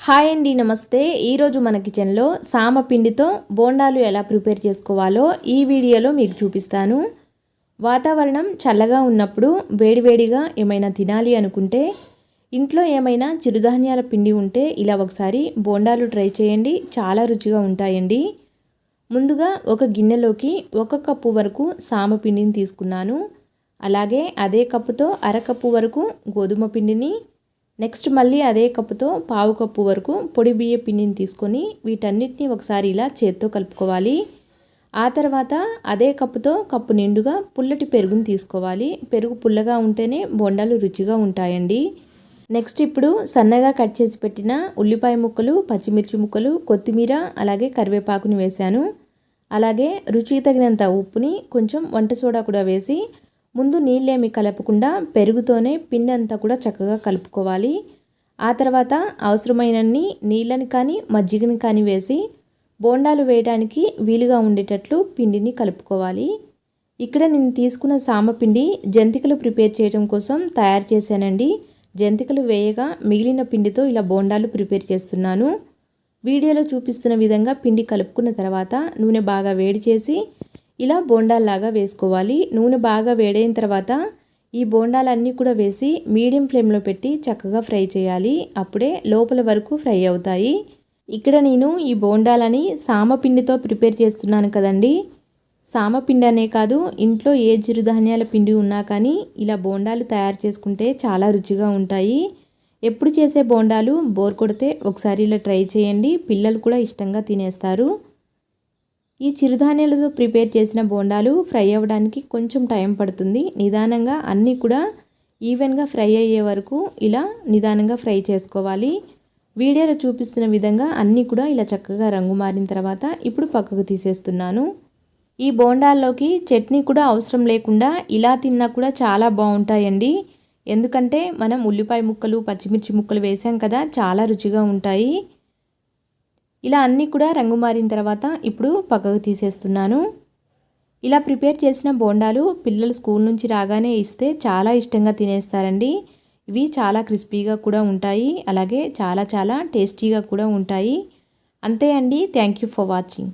Hi అండి నమస్తే. ఈరోజు మన కిచెన్లో సామ పిండితో బోండాలు ఎలా ప్రిపేర్ చేసుకోవాలో ఈ వీడియోలో మీకు చూపిస్తాను. వాతావరణం చల్లగా ఉన్నప్పుడు వేడివేడిగా ఏమైనా తినాలి అనుకుంటే ఇంట్లో ఏమైనా చిరుధాన్యాల పిండి ఉంటే ఇలా ఒకసారి బోండాలు ట్రై చేయండి. చాలా రుచిగా ఉంటాయండి. ముందుగా ఒక గిన్నెలోకి ఒక కప్పు వరకు సామ పిండిని తీసుకున్నాను. అలాగే అదే కప్పుతో అరకప్పు వరకు గోధుమ పిండిని నెక్స్ట్ మళ్ళీ అదే కప్పుతో పావు కప్పు వరకు పొడి బియ్య పిండిని తీసుకొని వీటన్నిటిని ఒకసారి ఇలా చేత్తో కలుపుకోవాలి. ఆ తర్వాత అదే కప్పుతో కప్పు నిండుగా పుల్లటి పెరుగుని తీసుకోవాలి. పెరుగు పుల్లగా ఉంటేనే బొండాలు రుచిగా ఉంటాయండి. నెక్స్ట్ ఇప్పుడు సన్నగా కట్ చేసి పెట్టిన ఉల్లిపాయ ముక్కలు పచ్చిమిర్చి ముక్కలు కొత్తిమీర అలాగే కరివేపాకుని వేశాను. అలాగే రుచికి తగినంత ఉప్పుని కొంచెం వంట సోడా కూడా వేసి ముందు నీళ్ళేమి కలపకుండా పెరుగుతోనే పిండి అంతా కూడా చక్కగా కలుపుకోవాలి. ఆ తర్వాత అవసరమైనన్ని నీళ్ళని కానీ మజ్జిగని కానీ వేసి బోండాలు వేయడానికి వీలుగా ఉండేటట్లు పిండిని కలుపుకోవాలి. ఇక్కడ నేను తీసుకున్న సామపిండి జంతికలు ప్రిపేర్ చేయడం కోసం తయారు చేశానండి. జంతికలు వేయగా మిగిలిన పిండితో ఇలా బోండాలు ప్రిపేర్ చేస్తున్నాను. వీడియోలో చూపిస్తున్న విధంగా పిండి కలుపుకున్న తర్వాత నూనె బాగా వేడి చేసి ఇలా బోండాల్లాగా వేసుకోవాలి. నూనె బాగా వేడైన తర్వాత ఈ బోండాలన్నీ కూడా వేసి మీడియం ఫ్లేమ్లో పెట్టి చక్కగా ఫ్రై చేయాలి. అప్పుడే లోపల వరకు ఫ్రై అవుతాయి. ఇక్కడ నేను ఈ బోండాలని సామపిండితో ప్రిపేర్ చేస్తున్నాను కదండి. సామపిండి అనే కాదు ఇంట్లో ఏ చిరుధాన్యాల పిండి ఉన్నా కానీ ఇలా బోండాలు తయారు చేసుకుంటే చాలా రుచిగా ఉంటాయి. ఎప్పుడు చేసే బోండాలు బోర్ కొడితే ఒకసారి ఇలా ట్రై చేయండి. పిల్లలు కూడా ఇష్టంగా తినేస్తారు. ఈ చిరుధాన్యాలతో ప్రిపేర్ చేసిన బోండాలు ఫ్రై అవ్వడానికి కొంచెం టైం పడుతుంది. నిదానంగా అన్నీ కూడా ఈవెన్గా ఫ్రై అయ్యే వరకు ఇలా నిదానంగా ఫ్రై చేసుకోవాలి. వీడియోలో చూపిస్తున్న విధంగా అన్నీ కూడా ఇలా చక్కగా రంగు మారిన తర్వాత ఇప్పుడు పక్కకు తీసేస్తున్నాను. ఈ బోండాల్లోకి చట్నీ కూడా అవసరం లేకుండా ఇలా తిన్నా కూడా చాలా బాగుంటాయండి. ఎందుకంటే మనం ఉల్లిపాయ ముక్కలు పచ్చిమిర్చి ముక్కలు వేసాం కదా చాలా రుచిగా ఉంటాయి. ఇలా అన్నీ కూడా రంగు మారిన తర్వాత ఇప్పుడు పక్కకు తీసేస్తున్నాను. ఇలా ప్రిపేర్ చేసిన బోండాలు పిల్లలు స్కూల్ నుంచి రాగానే ఇస్తే చాలా ఇష్టంగా తినేస్తారండి. ఇవి చాలా క్రిస్పీగా కూడా ఉంటాయి. అలాగే చాలా చాలా టేస్టీగా కూడా ఉంటాయి. అంతే అండి. Thank you for watching.